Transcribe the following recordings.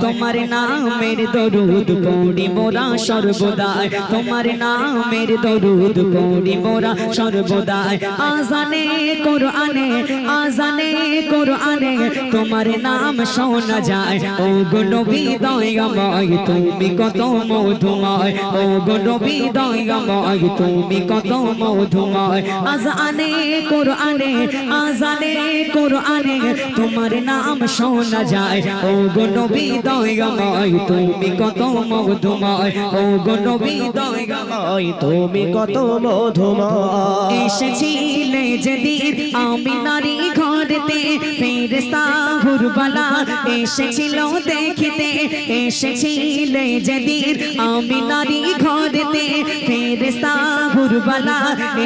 তোমার নামের দরুদ পড়ি মোরা সর্বদাই। তোমার নামের দরুদ পড়ি মোরা সর্বদাই। আজানে কোরআনে আজানে কোরআনে তোমার নাম শোনা যায়। ও গণবিদয় গামাই, তুমি কত মধুময়? ও গণবিদয় গামাই, তুমি কত মধুময় আজানে, কোরআনে আজানে, কোরআনে তোমার নাম শোনা যায়। ও গো নবী দয়াময়, তুমি কত মধুময়। ও গো নবী দয়াময়, তুমি কত মধুময়। এসেছিলে যেদিন আমি নারী ফেরেস্তা ভুরবালা এসেছিল দেখিতে, এসেছিলে যেদিন আমি নারী ঘরেতে। ফেরেস্তা ভুরবালা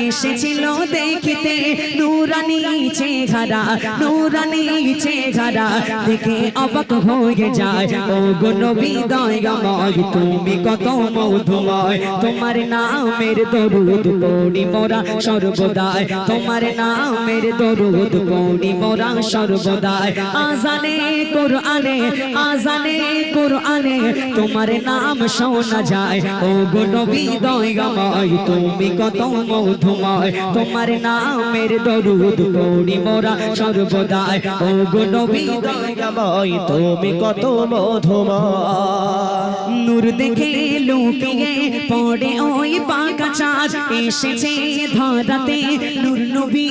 এসেছিল দেখিতে, নুরানি চেহারা নুরানি চেহারা দেখে অবাক হয়ে যায়। ও গো নবী দয়াময়, তুমি কত মধুময়, তোমার নামের দরুদ পড়ি মোরা সর্বদাই। তোমার নামের দরুদ পড়ি মোরা সর্বদাই আজানে কোরআনে আজানে কোরআনে, তোমার নাম শোনা যায়। ও গো নবী দয়াময়, তুমি কত মধুময়, তোমার নামের দরুদ পড়ি মোরা সর্বদাই। ও গো নবী দয়াময়, তুমি কত মধুময়। নূর দেখে লুকিয়ে পড়ে ওই বাঁকা চাঁদ, এসেছে ধরাতে নূর নবী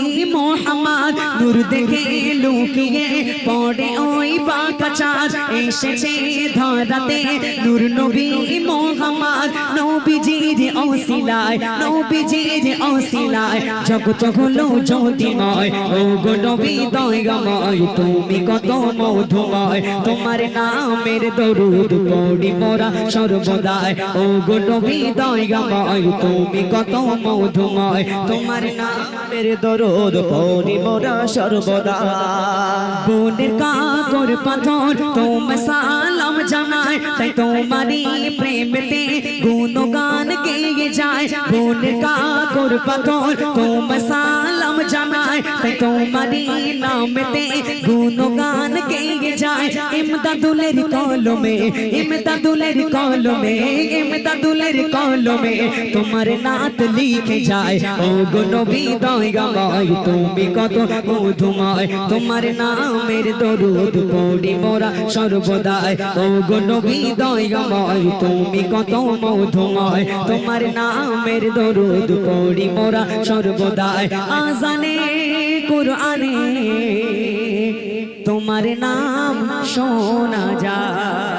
নূর দেখে লুকিয়ে পড়ে ওই বাঁকা চাঁদ এসেছে ধরাতে। নূর নবী মোহাম্মদ, নবীজির ওসিলায় নবীজির ওসিলায় জগত হলো জ্যোতিময় ও গো নবী দয়াময়, তুমি কত মধুময়। তোমার নামের দরুদ পড়ি মোরা সর্বদাই। ও গো নবী দয়াময়, তুমি কত মধুময়। তোমার নামের দরদ পরি মোরা সর্বদা বোনের কাকর পাথর, তোম সালাম জানায়। তাই তোমারই প্রেমতে গুণগান গেয়ে যায়। বোনের কাকর পাথর, তোম জানায় তাই তোমারই নামতে গুণগান গেয়ে যায়। ইমদাদুলের কলমে ইমদাদুলের কলমে ইমদাদুলের কলমে তোমার নাত লিখে যায়। ও গো নবী দয়াময়, তুমি কত মধুময়, তোমার নামের দরুদ পড়ি মোরা সর্বদাই। ও গো নবী দয়াময়, তুমি কত মধুময়, তোমার নামের দরুদ পড়ি মোরা সর্বদাই। আজানে কোরআনে তোমার নাম শোনা যায়।